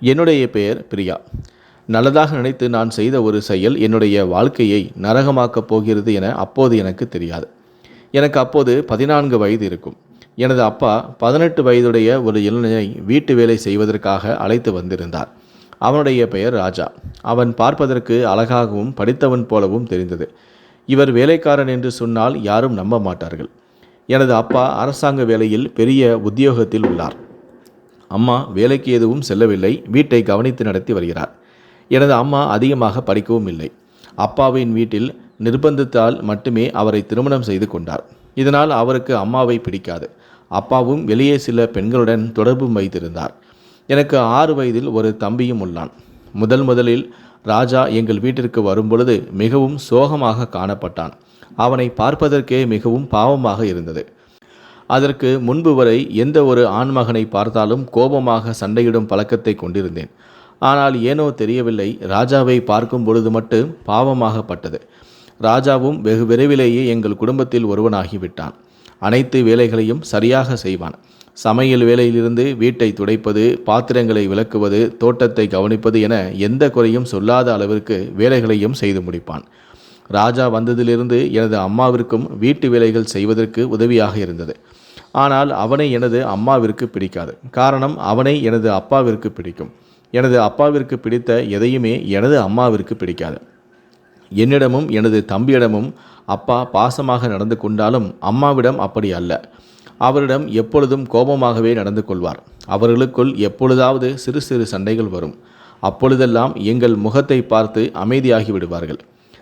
என்னுடைய பெயர் பிரியா. நல்லதாக நினைத்து நான் செய்த ஒரு செயல் என்னுடைய வாழ்க்கையை நரகமாக்கப் போகிறது என அப்போது எனக்கு தெரியாது. எனக்கு அப்போது பதினான்கு வயது இருக்கும். எனது அப்பா பதினெட்டு வயதுடைய ஒரு இளைஞனை வீட்டு வேலை செய்வதற்காக அழைத்து வந்திருந்தார். அவனுடைய பெயர் ராஜா. அவன் பார்ப்பதற்கு அழகாகவும் படித்தவன் போலவும் தெரிந்தது. இவர் வேலைக்காரன் என்று சொன்னால் யாரும் நம்ப மாட்டார்கள். எனது அப்பா அரசாங்க வேலையில் பெரிய உத்தியோகத்தில் உள்ளார். அம்மா வேலைக்கு எதுவும் செல்லவில்லை வீட்டை கவனித்து நடத்தி வருகிறார். எனது அம்மா அதிகமாக படிக்கவும் இல்லை. அப்பாவின் வீட்டில் நிர்பந்தத்தால் மட்டுமே அவரை திருமணம் செய்து கொண்டார். இதனால் அவருக்கு அம்மாவை பிடிக்காது. அப்பாவும் வெளியே சில பெண்களுடன் தொடர்பு வைத்திருந்தார். எனக்கு ஆறு வயதில் ஒரு தம்பியும் உள்ளான். முதல் முதலில் ராஜா எங்கள் வீட்டிற்கு வரும்பொழுது மிகவும் சோகமாக காணப்பட்டான். அவனை பார்ப்பதற்கே மிகவும் பாவமாக இருந்தது. அதற்கு முன்பு வரை எந்த ஒரு ஆண்மகனை பார்த்தாலும் கோபமாக சண்டையிடும் பழக்கத்தை கொண்டிருந்தேன். ஆனால் ஏனோ தெரியவில்லை ராஜாவை பார்க்கும் பொழுது மட்டும் பாவமாகப்பட்டது ராஜாவும் வெகு விரைவிலேயே எங்கள் குடும்பத்தில் ஒருவனாகிவிட்டான். அனைத்து வேலைகளையும் சரியாக செய்வான். சமையல் வேலையிலிருந்து வீட்டை துடைப்பது பாத்திரங்களை விளக்குவது தோட்டத்தை கவனிப்பது என எந்த குறையும் சொல்லாத அளவிற்கு வேலைகளையும் செய்து முடிப்பான். ராஜா வந்ததிலிருந்து எனது அம்மாவிற்கும் வீட்டு வேலைகள் செய்வதற்கு உதவியாக இருந்தது. ஆனால் அவனை எனது அம்மாவிற்கு பிடிக்காது. காரணம் அவனை எனது அப்பாவிற்கு பிடிக்கும். எனது அப்பாவிற்கு பிடித்த எதையுமே எனது அம்மாவிற்கு பிடிக்காது. என்னிடமும் எனது தம்பியிடமும் அப்பா பாசமாக நடந்து கொண்டாலும் அம்மாவிடம் அப்படி அல்ல. அவரிடம் எப்பொழுதும் கோபமாகவே நடந்து கொள்வார். அவர்களுக்குள் எப்பொழுதாவது சிறு சிறு சண்டைகள் வரும். அப்பொழுதெல்லாம் எங்கள் முகத்தை பார்த்து அமைதியாகி விடுவார்கள்.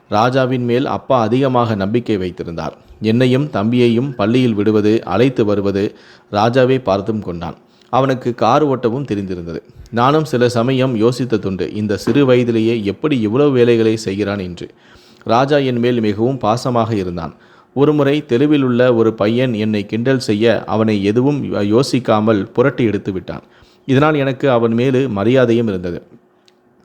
ராஜாவின் மேல் அப்பா அதிகமாக நம்பிக்கை வைத்திருந்தார். என்னையும் தம்பியையும் பள்ளியில் விடுவது அழைத்து வருவது ராஜாவே பார்த்தும் கொண்டான். அவனுக்கு கார் ஓட்டவும் தெரிந்திருந்தது. நானும் சில சமயம் யோசித்ததுண்டு இந்த சிறு வயதிலேயே எப்படி இவ்வளவு வேலைகளை செய்கிறான் என்று. ராஜா என் மேல் மிகவும் பாசமாக இருந்தான். ஒருமுறை தெருவில் உள்ள ஒரு பையன் என்னை கிண்டல் செய்ய அவனை எதுவும் யோசிக்காமல் புரட்டி எடுத்து விட்டான். இதனால் எனக்கு அவன் மேலு மரியாதையும் இருந்தது.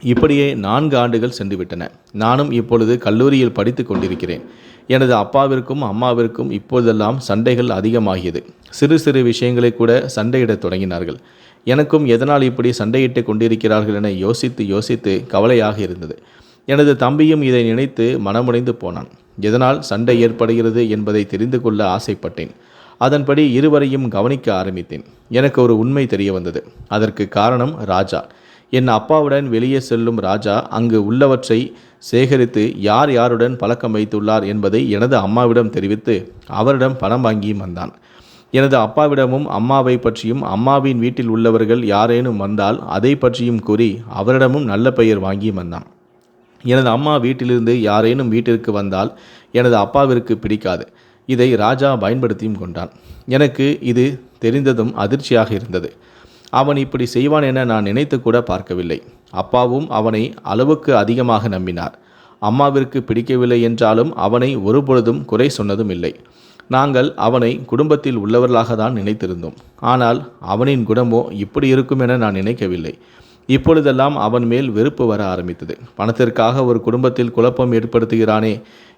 இப்படியே நான்கு ஆண்டுகள் சென்றுவிட்டன நானும் இப்பொழுது கல்லூரியில் படித்து கொண்டிருக்கிறேன். எனது அப்பாவிற்கும் அம்மாவிற்கும் இப்போதெல்லாம் சண்டைகள் அதிகமாகியது. சிறு சிறு விஷயங்களை கூட சண்டையிடத் தொடங்கினார்கள். எனக்கும் எதனால் இப்படி சண்டையிட்டு கொண்டிருக்கிறார்கள் என யோசித்து யோசித்து கவலையாக இருந்தது. எனது தம்பியும் இதை நினைத்து மனமுடைந்து போனான். எதனால் சண்டை ஏற்படுகிறது என்பதை தெரிந்து கொள்ள ஆசைப்பட்டேன். அதன்படி இருவரையும் கவனிக்க ஆரம்பித்தேன். எனக்கு ஒரு உண்மை தெரிய வந்தது. அதற்கு காரணம் ராஜா. என் அப்பாவுடன் வெளியே செல்லும் ராஜா அங்கு உள்ளவற்றை சேகரித்து யார் யாருடன் பழக்கம் வைத்துள்ளார் என்பதை எனது அம்மாவிடம் தெரிவித்து அவரிடம் பணம் வாங்கியும் வந்தான். எனது அப்பாவிடமும் அம்மாவை பற்றியும் அம்மாவின் வீட்டில் உள்ளவர்கள் யாரேனும் வந்தால் அதை பற்றியும் கூறி அவரிடமும் நல்ல பெயர் வாங்கியும் வந்தான். எனது அம்மா வீட்டிலிருந்து யாரேனும் வீட்டிற்கு வந்தால் எனது அப்பாவிற்கு பிடிக்காது. இதை ராஜா பயன்படுத்தியும் கொண்டான். எனக்கு இது தெரிந்ததும் அதிர்ச்சியாக இருந்தது. அவன் இப்படி செய்வான் என நான் நினைத்து கூட பார்க்கவில்லை. அப்பாவும் அவனை அளவுக்கு அதிகமாக நம்பினார். அம்மாவிற்கு பிடிக்கவில்லை என்றாலும் அவனை ஒருபொழுதும் குறை சொன்னதும் இல்லை நாங்கள் அவனை குடும்பத்தில் உள்ளவர்களாக தான் நினைத்திருந்தோம். ஆனால் அவனின் குணமோ இப்படி இருக்கும் என நான் நினைக்கவில்லை. இப்பொழுதெல்லாம் அவன் மேல் வெறுப்பு வர ஆரம்பித்தது. பணத்திற்காக ஒரு குடும்பத்தில் குழப்பம் ஏற்படுத்துகிறானே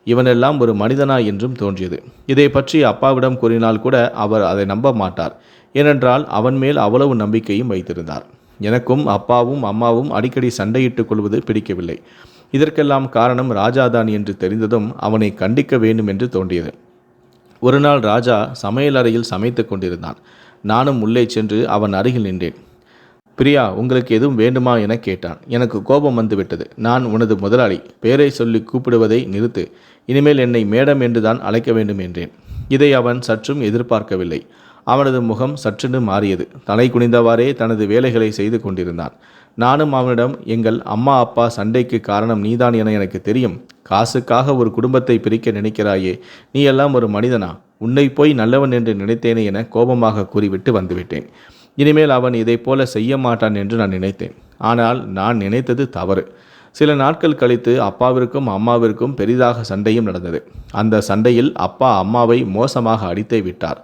இவனெல்லாம் ஒரு மனிதனா என்றும் தோன்றியது. இதை பற்றி அப்பாவிடம் கூறினால் கூட அவர் அதை நம்ப மாட்டார். ஏனென்றால் அவன் மேல் அவ்வளவு நம்பிக்கையும் வைத்திருந்தார். எனக்கும் அப்பாவும் அம்மாவும் அடிக்கடி சண்டையிட்டுக் கொள்வது பிடிக்கவில்லை. இதற்கெல்லாம் காரணம் ராஜாதான் என்று தெரிந்ததும் அவனை கண்டிக்க வேண்டும் என்று தோன்றியது. ஒரு நாள் ராஜா சமையல் அறையில் சமைத்து கொண்டிருந்தான். நானும் உள்ளே சென்று அவன் அருகில் நின்றேன். பிரியா உங்களுக்கு எதுவும் வேண்டுமா? என கேட்டான். எனக்கு கோபம் வந்துவிட்டது. நான் உனது முதலாளி. பெயரை சொல்லி கூப்பிடுவதை நிறுத்து. இனிமேல் என்னை மேடம் என்றுதான் அழைக்க வேண்டும் என்றேன். இதை அவன் சற்றும் எதிர்பார்க்கவில்லை. அவனது முகம் சற்றென்று மாறியது. தலை குனிந்தவாறே தனது வேலைகளை செய்து கொண்டிருந்தான். நானும் அவனிடம் எங்கள் அம்மா அப்பா சண்டைக்கு காரணம் நீதான் என எனக்கு தெரியும். காசுக்காக ஒரு குடும்பத்தை பிரிக்க நினைக்கிறாயே. நீ எல்லாம் ஒரு மனிதனா? உன்னை போய் நல்லவன் என்று நினைத்தேனே என கோபமாக கூறிவிட்டு வந்துவிட்டேன். இனிமேல் அவன் இதை போல செய்ய மாட்டான் என்று நான் நினைத்தேன். ஆனால் நான் நினைத்தது தவறு. சில நாட்கள் கழித்து அப்பாவிற்கும் அம்மாவிற்கும் பெரிதாக சண்டையும் நடந்தது. அந்த சண்டையில் அப்பா அம்மாவை மோசமாக அடித்தே விட்டார்.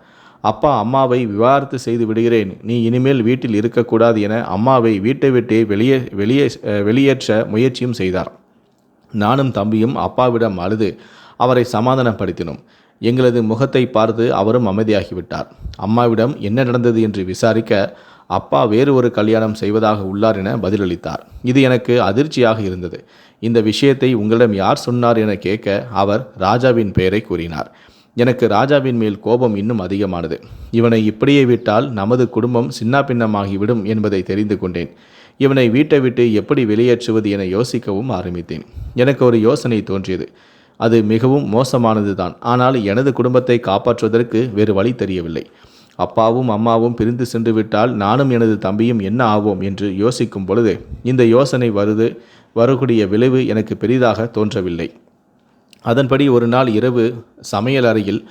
அப்பா அம்மாவை விவாகரத்து செய்து விடுகிறேன். நீ இனிமேல் வீட்டில் இருக்கக்கூடாது என அம்மாவை வீட்டை விட்டு வெளியே வெளியே வெளியேற்ற முயற்சியும் செய்தார். நானும் தம்பியும் அப்பாவிடம் அழுது அவரை சமாதானப்படுத்தினோம். எங்களது முகத்தை பார்த்து அவரும் அமைதியாகிவிட்டார். அம்மாவிடம் என்ன நடந்தது என்று விசாரிக்க அப்பா வேறு ஒரு கல்யாணம் செய்வதாக உள்ளார் என பதிலளித்தார். இது எனக்கு அதிர்ச்சியாக இருந்தது. இந்த விஷயத்தை உங்களிடம் யார் சொன்னார் என கேட்க அவர் ராஜாவின் பெயரை கூறினார். எனக்கு ராஜாவின் மேல் கோபம் இன்னும் அதிகமானது. இவனை இப்படியே விட்டால் நமது குடும்பம் சின்னாபின்னமாகிவிடும் என்பதை தெரிந்து கொண்டேன். இவனை வீட்டை விட்டு எப்படி வெளியேற்றுவது என யோசிக்கவும் ஆரம்பித்தேன். எனக்கு ஒரு யோசனை தோன்றியது. அது மிகவும் மோசமானது தான் ஆனால் எனது குடும்பத்தை காப்பாற்றுவதற்கு வேறு வழி தெரியவில்லை. அப்பாவும் அம்மாவும் பிரிந்து சென்று விட்டால் நானும் எனது தம்பியும் என்ன ஆவோம் என்று யோசிக்கும் பொழுது இந்த யோசனை வருது வரக்கூடிய விளைவு எனக்கு பெரிதாக தோன்றவில்லை. அதன்படி ஒரு நாள் இரவு சமையல் அறையில்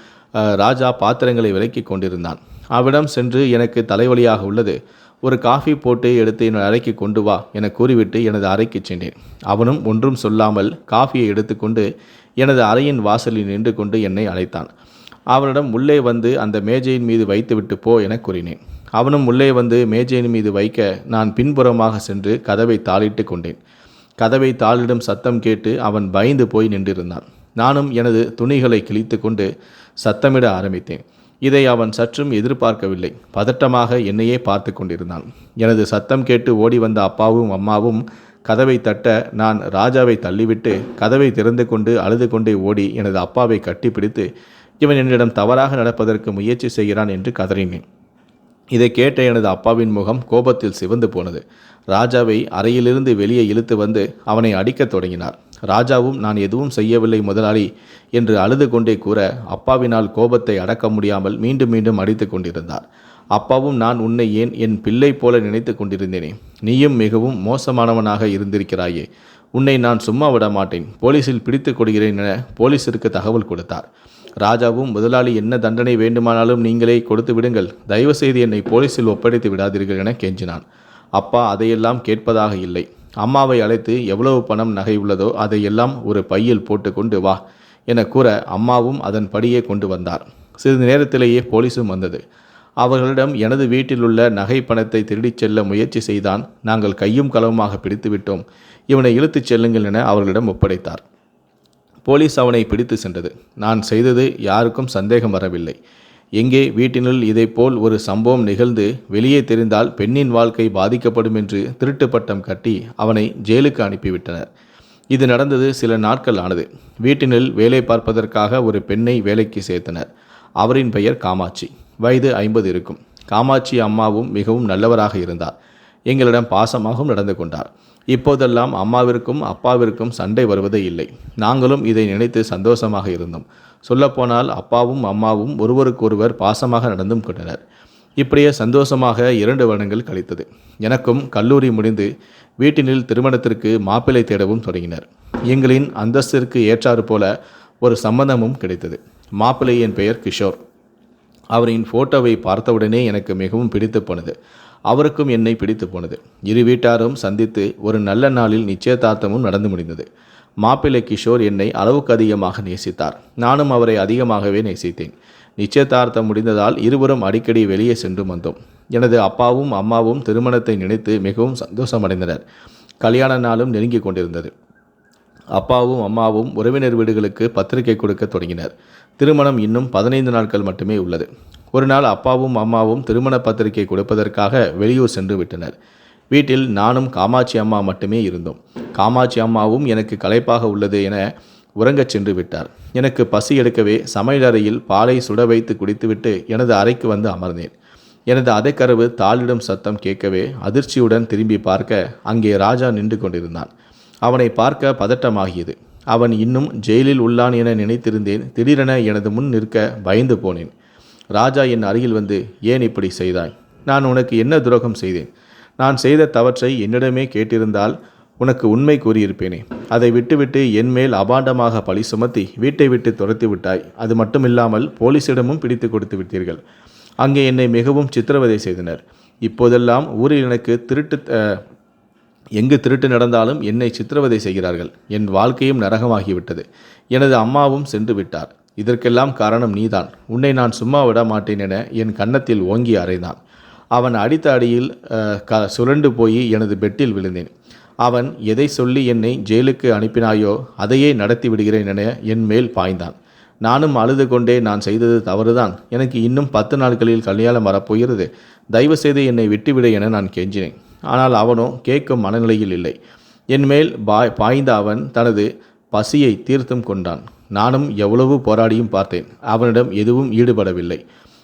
ராஜா பாத்திரங்களை விலக்கி கொண்டிருந்தான். அவ்விடம் சென்று எனக்கு தலைவலியாக உள்ளது. ஒரு காஃபி போட்டு எடுத்து என் அறைக்கு கொண்டு வா என கூறிவிட்டு எனது அறைக்கு சென்றேன். அவனும் ஒன்றும் சொல்லாமல் காஃபியை எடுத்துக்கொண்டு எனது அறையின் வாசலில் நின்று கொண்டு என்னை அழைத்தான். அவனிடம் உள்ளே வந்து அந்த மேஜையின் மீது வைத்துவிட்டு போ என கூறினேன். அவனும் உள்ளே வந்து மேஜையின் மீது வைக்க நான் பின்புறமாக சென்று கதவை தாளிட்டு கொண்டேன். கதவை தாளிடும் சத்தம் கேட்டு அவன் பயந்து போய் நின்றிருந்தான். நானும் எனது துணிகளை கிழித்து கொண்டு சத்தமிட ஆரம்பித்தேன். இதை அவன் சற்றும் எதிர்பார்க்கவில்லை. பதட்டமாக என்னையே பார்த்து கொண்டிருந்தான். எனது சத்தம் கேட்டு ஓடி வந்த அப்பாவும் அம்மாவும் கதவை தட்ட நான் ராஜாவை தள்ளிவிட்டு கதவை திறந்து கொண்டு அழுது கொண்டே ஓடி எனது அப்பாவை கட்டிப்பிடித்து இவன் என்னிடம் தவறாக நடப்பதற்கு முயற்சி செய்கிறான் என்று கதறினேன். இதை கேட்ட எனது அப்பாவின் முகம் கோபத்தில் சிவந்து போனது. ராஜாவை அறையிலிருந்து வெளியே இழுத்து வந்து அவனை அடிக்கத் தொடங்கினார். ராஜாவும் நான் எதுவும் செய்யவில்லை முதலாளி என்று அழுது கொண்டே கூற அப்பாவினால் கோபத்தை அடக்க முடியாமல் மீண்டும் மீண்டும் அடித்து கொண்டிருந்தார். அப்பாவும் நான் உன்னை ஏன் என் பிள்ளை போல நினைத்து கொண்டிருந்தேனே? நீயும் மிகவும் மோசமானவனாக இருந்திருக்கிறாயே. உன்னை நான் சும்மா விட மாட்டேன். போலீசில் பிடித்துக் கொடுக்கிறேன் என போலீசிற்கு தகவல் கொடுத்தார். ராஜாவும் முதலாளி என்ன தண்டனை வேண்டுமானாலும் நீங்களே கொடுத்து விடுங்கள். தயவு செய்து என்னை போலீசில் ஒப்படைத்து விடாதீர்கள் என கெஞ்சினான். அப்பா அதையெல்லாம் கேட்பதாக இல்லை. அம்மாவை அழைத்து எவ்வளவு பணம் நகை உள்ளதோ அதையெல்லாம் ஒரு பையில் போட்டுக்கொண்டு வா என கூற அம்மாவும் அதன் படியே கொண்டு வந்தார். சிறிது நேரத்திலேயே போலீஸும் வந்தது. அவர்களிடம் எனது வீட்டில் உள்ள நகை பணத்தை திருடிச் செல்ல முயற்சி செய்தான். நாங்கள் கையும் களவுமாக பிடித்துவிட்டோம் இவனை இழுத்துச் செல்லுங்கள் என அவர்களிடம் ஒப்படைத்தார். போலீஸ் அவனை பிடித்து சென்றது. நான் செய்தது யாருக்கும் சந்தேகம் வரவில்லை. எங்கே வீட்டினுள் இதைப்போல் ஒரு சம்பவம் நிகழ்ந்து வெளியே தெரிந்தால் பெண்ணின் வாழ்க்கை பாதிக்கப்படும் என்று திருட்டு பட்டம் கட்டி அவனை ஜெயிலுக்கு அனுப்பிவிட்டனர். இது நடந்தது சில நாட்கள் ஆனது. வீட்டினில் வேலை பார்ப்பதற்காக ஒரு பெண்ணை வேலைக்கு சேர்த்தனர். அவரின் பெயர் காமாட்சி. வயது ஐம்பது இருக்கும். காமாட்சி அம்மாவும் மிகவும் நல்லவராக இருந்தார். எங்களிடம் பாசமாகவும் நடந்து கொண்டார். இப்போதெல்லாம் அம்மாவிற்கும் அப்பாவிற்கும் சண்டை வருவதே இல்லை. நாங்களும் இதை நினைத்து சந்தோஷமாக இருந்தோம். சொல்லப்போனால் அப்பாவும் அம்மாவும் ஒருவருக்கொருவர் பாசமாக நடந்தும் கொண்டனர். இப்படியே சந்தோஷமாக இரண்டு வருடங்கள் கழித்தது. எனக்கும் கல்லூரி முடிந்து வீட்டினில் திருமணத்திற்கு மாப்பிள்ளை தேடவும் தொடங்கினர். எங்களின் அந்தஸ்திற்கு ஏற்றாறு போல ஒரு சம்பந்தமும் கிடைத்தது. மாப்பிள்ளையின் பெயர் கிஷோர். அவரின் ஃபோட்டோவை பார்த்தவுடனே எனக்கு மிகவும் பிடித்து போனது. அவருக்கும் என்னை பிடித்து போனது. இரு வீட்டாரும் சந்தித்து ஒரு நல்ல நாளில் நிச்சயதார்த்தமும் நடந்து முடிந்தது. மாப்பிள்ளை கிஷோர் என்னை அளவுக்கு அதிகமாக நேசித்தார். நானும் அவரை அதிகமாகவே நேசித்தேன். நிச்சயதார்த்தம் முடிந்ததால் இருவரும் அடிக்கடி வெளியே சென்று வந்தோம். எனது அப்பாவும் அம்மாவும் திருமணத்தை நினைத்து மிகவும் சந்தோஷமடைந்தனர். கல்யாண நாளும் நெருங்கி கொண்டிருந்தது. அப்பாவும் அம்மாவும் உறவினர் வீடுகளுக்கு பத்திரிகை கொடுக்க தொடங்கினர். திருமணம் இன்னும் பதினைந்து நாட்கள் மட்டுமே உள்ளது. ஒரு நாள் அப்பாவும் அம்மாவும் திருமண பத்திரிகை கொடுப்பதற்காக வெளியூர் சென்று விட்டனர். வீட்டில் நானும் காமாட்சி அம்மா மட்டுமே இருந்தோம். காமாட்சி அம்மாவும் எனக்கு களைப்பாக உள்ளது என உறங்கச் சென்று விட்டார். எனக்கு பசி எடுக்கவே சமையலறையில் பாலை சுட வைத்து குடித்துவிட்டு எனது அறைக்கு வந்து அமர்ந்தேன். எனது அதைக்கரவு தாளிடும் சத்தம் கேட்கவே அதிர்ச்சியுடன் திரும்பி பார்க்க அங்கே ராஜா நின்று கொண்டிருந்தான். அவனை பார்க்க பதட்டமாகியது. அவன் இன்னும் ஜெயிலில் உள்ளான் என நினைத்திருந்தேன். திடீரென எனது முன் நிற்க பயந்து போனேன். ராஜா என் அருகில் வந்து ஏன் இப்படி செய்தாய்? நான் உனக்கு என்ன துரோகம் செய்தேன்? நான் செய்த தவற்றை என்னிடமே கேட்டிருந்தால் உனக்கு உண்மை கூறியிருப்பேனே. அதை விட்டுவிட்டு என் மேல் அபாண்டமாக பழி சுமத்தி வீட்டை விட்டு துரத்தி விட்டாய். அது மட்டுமில்லாமல் போலீசிடமும் பிடித்து கொடுத்து விட்டீர்கள். அங்கே என்னை மிகவும் சித்திரவதை செய்தனர். இப்போதெல்லாம் ஊரில் எனக்கு திருட்டு எங்கு திருட்டு நடந்தாலும் என்னை சித்திரவதை செய்கிறார்கள். என் வாழ்க்கையும் நரகமாகிவிட்டது. எனது அம்மாவும் சென்று விட்டார். இதற்கெல்லாம் காரணம் நீதான். உன்னை நான் சும்மா விட மாட்டேன் என என் கன்னத்தில் ஓங்கி அறைந்தான். அவன் அடித்த அடியில் க சுரண்டு போய் எனது பெட்டில் விழுந்தேன். அவன் எதை சொல்லி என்னை ஜெயிலுக்கு அனுப்பினாயோ அதையே நடத்தி விடுகிறேன் என என் மேல் பாய்ந்தான். நானும் அழுது கொண்டே நான் செய்தது தவறுதான். எனக்கு இன்னும் பத்து நாட்களில் கல்யாணம் வரப்போகிறது. தயவு செய்து என்னை விட்டுவிடு என நான் கெஞ்சினேன். ஆனால் அவனோ கேட்கும் மனநிலையில் இல்லை. என்மேல் பாய் பாய்ந்த அவன் தனது பசியை தீர்த்தும் கொண்டான். நானும் எவ்வளவு போராடியும் பார்த்தேன். அவனிடம் எதுவும் ஈடுபடவில்லை.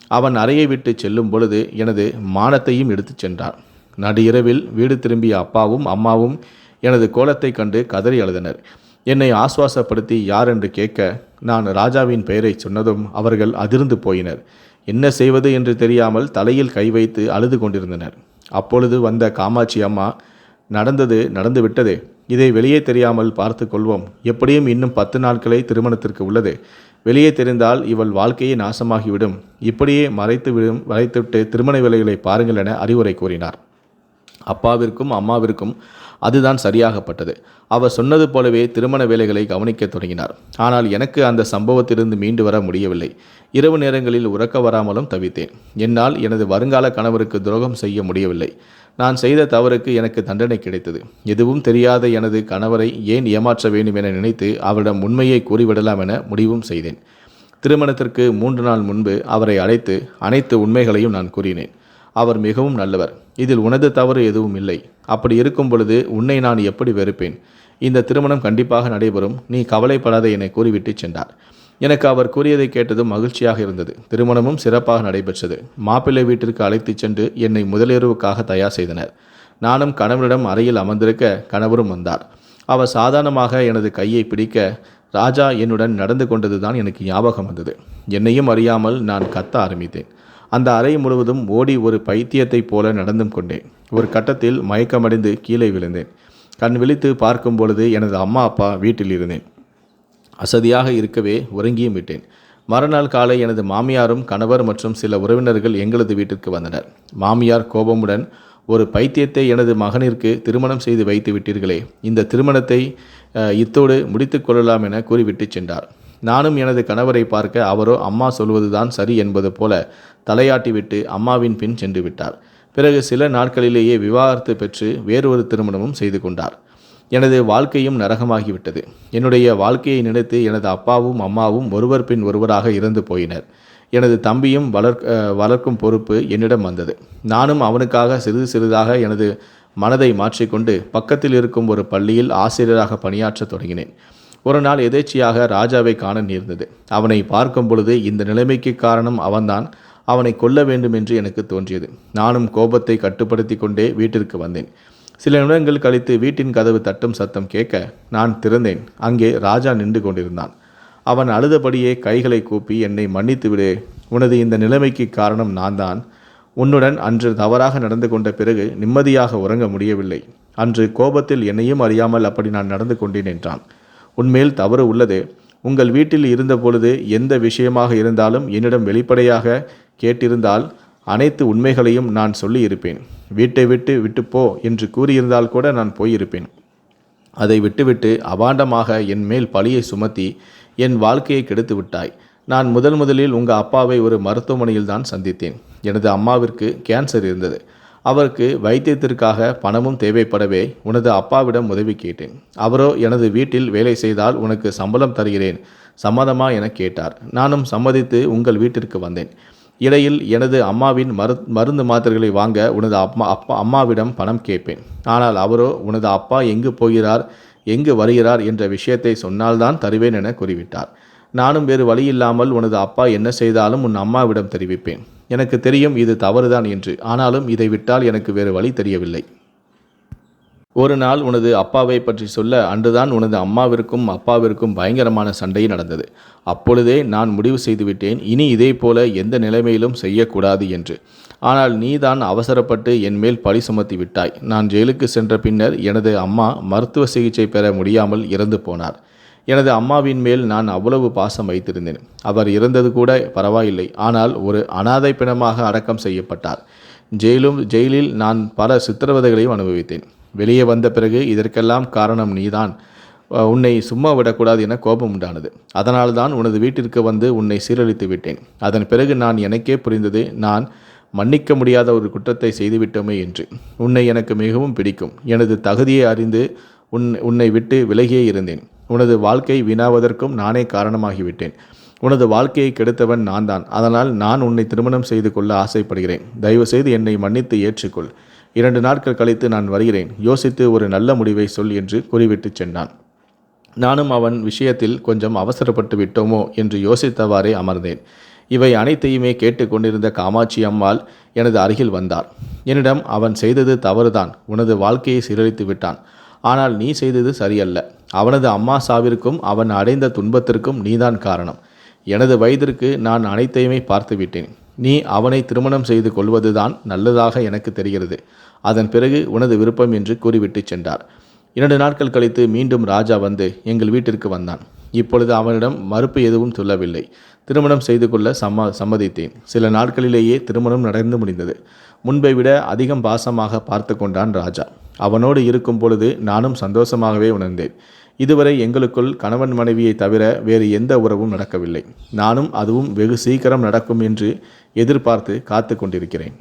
அவன் அறையை விட்டு செல்லும் பொழுது எனது மானத்தையும் எடுத்துச் சென்றான். நடு இரவில் வீடு திரும்பிய அப்பாவும் அம்மாவும் எனது கோலத்தை கண்டு கதறி அழுதனர். என்னை ஆஸ்வாசப்படுத்தி யார் என்று கேட்க நான் ராஜாவின் பெயரை சொன்னதும் அவர்கள் அதிர்ந்து போயினர். என்ன செய்வது என்று தெரியாமல் தலையில் கை வைத்து அழுது கொண்டிருந்தனர். அப்பொழுது வந்த காமாட்சி அம்மா நடந்தது நடந்து விட்டது. இதை வெளியே தெரியாமல் பார்த்து கொள்வோம். எப்படியும் இன்னும் பத்து நாட்களே திருமணத்திற்கு உள்ளது. வெளியே தெரிந்தால் இவள் வாழ்க்கையே நாசமாகிவிடும். இப்படியே மறைத்து விடும் மறைத்துவிட்டு திருமண வேலைகளை பாருங்கள் என அறிவுரை கூறினார். அப்பாவிற்கும் அம்மாவிற்கும் அதுதான் சரியாகப்பட்டது. அவர் சொன்னது போலவே திருமண வேலைகளை கவனிக்கத் தொடங்கினார். ஆனால் எனக்கு அந்த சம்பவத்திலிருந்து மீண்டு வர முடியவில்லை. இரவு நேரங்களில் உறக்க வராமலும் தவித்தேன். என்னால் எனது வருங்கால கணவருக்கு துரோகம் செய்ய முடியவில்லை. நான் செய்த தவறுக்கு எனக்கு தண்டனை கிடைத்தது. எதுவும் தெரியாத எனது கணவரை ஏன் ஏமாற்ற வேண்டும் என நினைத்து அவரிடம் உண்மையை கூறிவிடலாம் என முடிவும் செய்தேன். திருமணத்திற்கு மூன்று நாள் முன்பு அவரை அழைத்து அனைத்து உண்மைகளையும் நான் கூறினேன். அவர் மிகவும் நல்லவர். இதில் உனது தவறு எதுவும் இல்லை. அப்படி இருக்கும் பொழுது உன்னை நான் எப்படி வெறுப்பேன்? இந்த திருமணம் கண்டிப்பாக நடைபெறும். நீ கவலைப்படாத என்னை கூறிவிட்டு சென்றார். எனக்கு அவர் கூறியதை கேட்டதும் மகிழ்ச்சியாக இருந்தது. திருமணமும் சிறப்பாக நடைபெற்றது. மாப்பிள்ளை வீட்டிற்கு அழைத்துச் சென்று என்னை முதலிரவுக்காக தயார் செய்தனர். நானும் கணவனிடம் அறையில் அமர்ந்திருக்க கணவரும் வந்தார். அவர் சாதாரணமாக எனது கையை பிடிக்க ராஜா என்னுடன் நடந்து கொண்டதுதான் எனக்கு ஞாபகம் வந்தது. என்னையும் அறியாமல் நான் கத்த ஆரம்பித்தேன். அந்த அறை முழுவதும் ஓடி ஒரு பைத்தியத்தைப் போல நடந்தும் கொண்டேன். ஒரு கட்டத்தில் மயக்கமடைந்து கீழே விழுந்தேன். கண் விழித்து பார்க்கும் பொழுது எனது அம்மா அப்பா வீட்டில் இருந்தேன். அசதியாக இருக்கவே உறங்கியும் விட்டேன். மறுநாள் காலை எனது மாமியாரும் கணவர் மற்றும் சில உறவினர்கள் எங்களது வீட்டிற்கு வந்தனர். மாமியார் கோபமுடன் ஒரு பைத்தியத்தை எனது மகனிற்கு திருமணம் செய்து வைத்து விட்டீர்களே இந்த திருமணத்தை இத்தோடு முடித்து கொள்ளலாம் என கூறிவிட்டு சென்றார். நானும் எனது கணவரை பார்க்க அவரோ அம்மா சொல்வதுதான் சரி என்பது போல தலையாட்டிவிட்டு அம்மாவின் பின் சென்று விட்டார். பிறகு சில நாட்களிலேயே விவாகரத்து பெற்று வேறொரு திருமணமும் செய்து கொண்டார். எனது வாழ்க்கையும் நரகமாகிவிட்டது. என்னுடைய வாழ்க்கையை நினைத்து எனது அப்பாவும் அம்மாவும் ஒருவர் பின் ஒருவராக இறந்து போயினர். எனது தம்பியும் வளர்க் வளர்க்கும் பொறுப்பு என்னிடம் வந்தது. நானும் அவனுக்காக சிறிது சிறிதாக எனது மனதை மாற்றிக்கொண்டு பக்கத்தில் இருக்கும் ஒரு பள்ளியில் ஆசிரியராக பணியாற்றத் தொடங்கினேன். ஒரு நாள் எதேச்சியாக ராஜாவை காண நேர்ந்தது. அவனை பார்க்கும் பொழுது இந்த நிலைமைக்கு காரணம் அவன்தான். அவனை கொல்ல வேண்டும் என்று எனக்கு தோன்றியது. நானும் கோபத்தை கட்டுப்படுத்தி கொண்டே வீட்டிற்கு வந்தேன். சில நிமிடங்கள் கழித்து வீட்டின் கதவு தட்டும் சத்தம் கேட்க நான் திறந்தேன். அங்கே ராஜா நின்று கொண்டிருந்தான். அவன் அழுதபடியே கைகளை கூப்பி என்னை மன்னித்து விடு. உனது இந்த நிலைமைக்கு காரணம் நான் தான் உன்னுடன் அன்று தவறாக நடந்து கொண்ட பிறகு நிம்மதியாக உறங்க முடியவில்லை. அன்று கோபத்தில் என்னையும் அறியாமல் அப்படி நான் நடந்து கொண்டேன் என்றான். உண்மையில் தவறு உள்ளது. உங்கள் வீட்டில் இருந்தபொழுது எந்த விஷயமாக இருந்தாலும் என்னிடம் வெளிப்படையாக கேட்டிருந்தால் அனைத்து உண்மைகளையும் நான் சொல்லியிருப்பேன். வீட்டை விட்டு விட்டு போ என்று கூறியிருந்தால் கூட நான் போயிருப்பேன். அதை விட்டுவிட்டு அபாண்டமாக என் மேல் பழியை சுமத்தி என் வாழ்க்கையை கெடுத்து விட்டாய். நான் முதல் முதலில் உங்கள் அப்பாவை ஒரு மருத்துவமனையில் தான் சந்தித்தேன். எனது அம்மாவிற்கு கேன்சர் இருந்தது. அவருக்கு வைத்தியத்திற்காக பணமும் தேவைப்படவே உனது அப்பாவிடம் உதவி கேட்டேன். அவரோ எனது வீட்டில் வேலை செய்தால் உனக்கு சம்பளம் தருகிறேன் சம்மதமா என கேட்டார். நானும் சம்மதித்து உங்கள் வீட்டிற்கு வந்தேன். இடையில் எனது அம்மாவின் மரு மருந்து மாத்திரைகளை வாங்க உனது அம்மா அப்பா அம்மாவிடம் பணம் கேட்பேன். ஆனால் அவரோ உனது அப்பா எங்கு போகிறார் எங்கு வருகிறார் என்ற விஷயத்தை சொன்னால்தான் தருவேன் என கூறிவிட்டார். நானும் வேறு வழியில்லாமல் உனது அப்பா என்ன செய்தாலும் உன் அம்மாவிடம் தெரிவிப்பேன். எனக்கு தெரியும் இது தவறுதான் என்று. ஆனாலும் இதை விட்டால் எனக்கு வேறு வழி தெரியவில்லை. ஒரு நாள் உனது அப்பாவை பற்றி சொல்ல அன்றுதான் உனது அம்மாவிற்கும் அப்பாவிற்கும் பயங்கரமான சண்டை நடந்தது. அப்பொழுதே நான் முடிவு செய்துவிட்டேன். இனி இதே போல எந்த நிலைமையிலும் செய்யக்கூடாது என்று. ஆனால் நீதான் அவசரப்பட்டு என் மேல் பழி சுமத்தி விட்டாய். நான் ஜெயிலுக்கு சென்ற பின்னர் எனது அம்மா மருத்துவ சிகிச்சை பெற முடியாமல் இறந்து போனார். எனது அம்மாவின் மேல் நான் அவ்வளவு பாசம் வைத்திருந்தேன். அவர் இறந்தது கூட பரவாயில்லை. ஆனால் ஒரு அனாதை பிணமாக அடக்கம் செய்யப்பட்டார். ஜெயிலும் ஜெயிலில் நான் பல சித்திரவதைகளையும் அனுபவித்தேன். வெளியே வந்த பிறகு இதற்கெல்லாம் காரணம் நீதான். உன்னை சும்மா விடக்கூடாது என கோபம் உண்டானது. அதனால்தான் உனது வீட்டிற்கு வந்து உன்னை சீரழித்து விட்டேன். அதன் பிறகு நான் எனக்கே புரிந்தது நான் மன்னிக்க முடியாத ஒரு குற்றத்தை செய்துவிட்டோமே என்று. உன்னை எனக்கு மிகவும் பிடிக்கும். எனது தகுதியை அறிந்து உன் உன்னை விட்டு விலகியே இருந்தேன். உனது வாழ்க்கை வீணாவதற்கும் நானே காரணமாகிவிட்டேன். உனது வாழ்க்கையை கெடுத்தவன் நான் தான் அதனால் நான் உன்னை திருமணம் செய்து கொள்ள ஆசைப்படுகிறேன். தயவு செய்து என்னை மன்னித்து ஏற்றுக்கொள். இரண்டு நாட்கள் கழித்து நான் வருகிறேன். யோசித்து ஒரு நல்ல முடிவை சொல் என்று கூறிவிட்டு சென்றான். நானும் அவன் விஷயத்தில் கொஞ்சம் அவசரப்பட்டு விட்டோமோ என்று யோசித்தவாறே அமர்ந்தேன். இவை அனைத்தையுமே கேட்டுக்கொண்டிருந்த காமாட்சி அம்மாள் எனது அருகில் வந்தார். என்னிடம் அவன் செய்தது தவறுதான். உனது வாழ்க்கையை சீரழித்து விட்டான். ஆனால் நீ செய்தது சரியல்ல. அவனது அம்மா சாவிற்கும் அவன் அடைந்த துன்பத்திற்கும் நீதான் காரணம். எனது வயதிற்கு நான் அனைத்தையுமே பார்த்துவிட்டேன். நீ அவனை திருமணம் செய்து கொள்வதுதான் நல்லதாக எனக்கு தெரிகிறது. அதன் பிறகு உனது விருப்பம் என்று கூறிவிட்டு சென்றார். இரண்டு நாட்கள் கழித்து மீண்டும் ராஜா வந்து எங்கள் வீட்டிற்கு வந்தான். இப்பொழுது அவனிடம் மறுப்பு எதுவும் சொல்லவில்லை. திருமணம் செய்து கொள்ள சம்ம சம்மதித்தேன். சில நாட்களிலேயே திருமணம் நடந்து முடிந்தது. முன்பை விட அதிகம் பாசமாக பார்த்து கொண்டான் ராஜா. அவனோடு இருக்கும் பொழுது நானும் சந்தோஷமாகவே உணர்ந்தேன். இதுவரை எங்களுக்குள் கணவன் மனைவியை தவிர வேறு எந்த உறவும் நடக்கவில்லை. நானும் அதுவும் வெகு சீக்கிரம் நடக்கும் என்று எதிர்பார்த்து காத்து கொண்டிருக்கிறேன்.